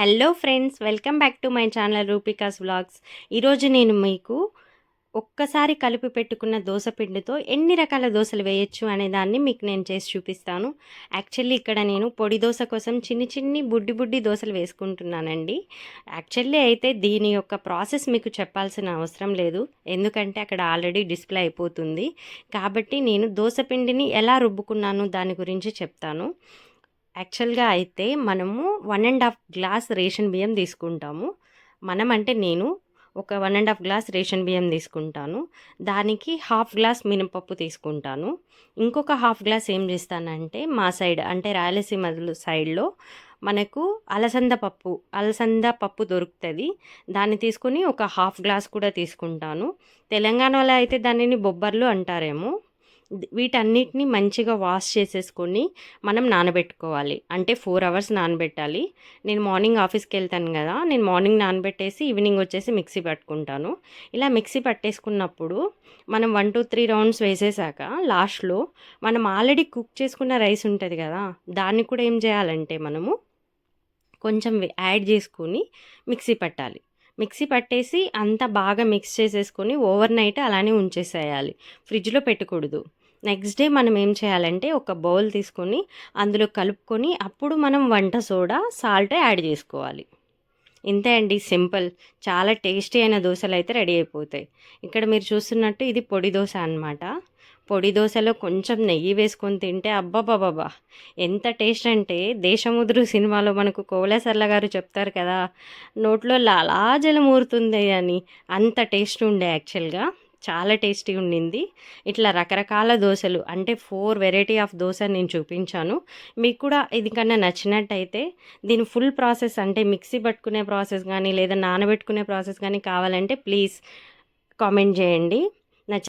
Hello friends welcome back to my channel Rupika's vlogs. ఈరోజు నేను మీకు ఒక్కసారి కలిపి పెట్టుకున్న దోశ పిండితో ఎన్ని రకాల దోశలు వేయచ్చు అనే దాన్ని మీకు నేను చేసి చూపిస్తాను. యాక్చువల్లీ ఇక్కడ నేను పొడి దోశ కోసం చిన్ని చిన్ని బుడ్డి బుడ్డి దోశలు వేసుకుంటున్నానండి. యాక్చువల్లీ అయితే దీని యొక్క ప్రాసెస్ మీకు చెప్పాల్సిన అవసరం లేదు. ఎందుకంటే అక్కడ ఆల్రెడీ డిస్ప్లే అయిపోతుంది. కాబట్టి నేను దోశ పిండిని ఎలా రుబ్బుకున్నాను దాని గురించి చెప్తాను. యాక్చువల్గా అయితే మనము one and half glass ration బియ్యం తీసుకుంటాము. మనం అంటే నేను ఒక one and half glass ration బియ్యం తీసుకుంటాను. దానికి హాఫ్ గ్లాస్ మినపప్పు తీసుకుంటాను. ఇంకొక హాఫ్ గ్లాస్ ఏం చేస్తానంటే మా సైడ్ అంటే రాయలసీమ సైడ్లో మనకు అలసంద పప్పు అలసంద పప్పు దొరుకుతుంది. దాన్ని తీసుకొని ఒక హాఫ్ గ్లాస్ కూడా తీసుకుంటాను. తెలంగాణలో అయితే దానిని బొబ్బర్లు అంటారేమో. వీటన్నిటిని మంచిగా వాష్ చేసేసుకొని మనం నానబెట్టుకోవాలి. అంటే ఫోర్ అవర్స్ నానబెట్టాలి. నేను మార్నింగ్ ఆఫీస్కి వెళ్తాను కదా నేను మార్నింగ్ నానబెట్టేసి ఈవినింగ్ వచ్చేసి మిక్సీ పట్టుకుంటాను. ఇలా మిక్సీ పట్టేసుకున్నప్పుడు మనం వన్ టూ త్రీ రౌండ్స్ వేసేసాక లాస్ట్లో మనం ఆల్రెడీ కుక్ చేసుకున్న రైస్ ఉంటుంది కదా దాన్ని కూడా ఏం చేయాలంటే మనము కొంచెం యాడ్ చేసుకొని మిక్సీ పట్టాలి. మిక్సీ పట్టేసి అంతా బాగా మిక్స్ చేసేసుకొని ఓవర్ నైట్ అలానే ఉంచేసేయాలి. ఫ్రిడ్జ్లో పెట్టకూడదు. నెక్స్ట్ డే మనం ఏం చేయాలంటే ఒక బౌల్ తీసుకొని అందులో కలుపుకొని అప్పుడు మనం వంట సోడా సాల్ట్ యాడ్ చేసుకోవాలి. ఇంతే అండి సింపుల్. చాలా టేస్టీ అయిన దోశలు అయితే రెడీ అయిపోతాయి. ఇక్కడ మీరు చూస్తున్నట్టు ఇది పొడి దోశ అనమాట పొడి దోశలో కొంచెం నెయ్యి వేసుకొని తింటే అబ్బాబాబాబా ఎంత టేస్ట్ అంటే దేశముద్రు సినిమాలో మనకు కోలేసర్ల గారు చెప్తారు కదా నోట్లో లాలాజలం ఊరుతుంది అని. అంత టేస్ట్ ఉండే యాక్చువల్గా. చాలా టేస్టీ ఉండింది. ఇట్లా రకరకాల దోశలు అంటే ఫోర్ వెరైటీ ఆఫ్ దోశ నేను చూపించాను. మీకు కూడా ఇది కన్నా నచ్చినట్టయితే దీని ఫుల్ ప్రాసెస్ అంటే మిక్సీ పట్టుకునే ప్రాసెస్ కానీ లేదా నానబెట్టుకునే ప్రాసెస్ కానీ కావాలంటే ప్లీజ్ కామెంట్ చేయండి.